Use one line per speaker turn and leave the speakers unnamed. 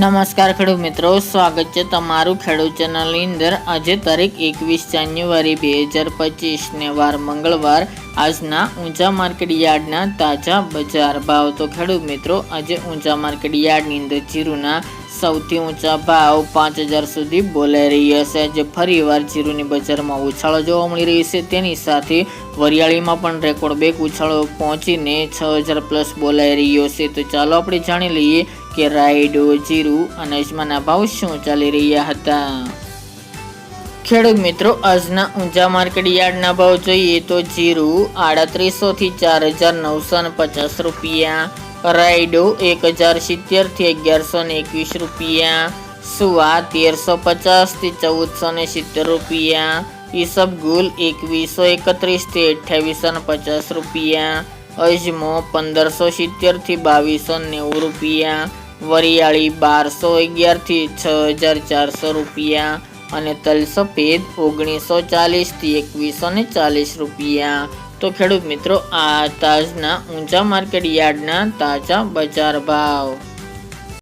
નમસ્કાર ખેડૂત મિત્રો, સ્વાગત છે તમારું ખેડૂત ચેનલની અંદર. આજે તારીખ એકવીસ જાન્યુઆરી બે હજાર પચીસને વાર મંગળવાર. આજના ઊંચા માર્કેટ યાર્ડના તાજા બજાર ભાવ. તો ખેડૂત મિત્રો, આજે ઊંચા માર્કેટ યાર્ડની અંદર જીરુના સૌથી ઊંચા ભાવ પાંચ હજાર સુધી બોલાઈ રહ્યા છે. આજે ફરીવાર જીરુની બજારમાં ઉછાળો જોવા મળી રહી છે. તેની સાથે વરિયાળીમાં પણ રેકોર્ડ બેક ઉછાળો પહોંચીને છ હજાર પ્લસ બોલાઈ રહ્યો છે. તો ચાલો આપણે જાણી લઈએ કે રાયડો જીરું અને અજમાના ભાવ શું ચાલી રહ્યા હતા? ખેડૂત મિત્રો, આજના ઊંચા માર્કેટ યાર્ડના ભાવ જોઈએ તો જીરું આડત્રીસોથી ચાર હજાર નવસો ને પચાસ રૂપિયા રાયડો એક હજાર સિત્તેરથી અગિયારસો ને એકવીસ રૂપિયા, સુવા તેરસો પચાસથી ચૌદસો ને સિત્તેર રૂપિયા, ઈસબગુલ એકવીસો એકત્રીસથી અઠ્યાવીસો ને પચાસ રૂપિયા, અજમો પંદરસો સિત્તેરથી બાવીસો નેવું રૂપિયા વરિયાળી બારસો અગિયારથી છ હજાર ચારસો રૂપિયા અને તલ સફેદ ઓગણીસો ચાલીસથી એકવીસો ને ચાલીસ રૂપિયા. તો ખેડૂત મિત્રો, આ તાજના ઊંચા માર્કેટ યાર્ડના તાજા બજાર ભાવ.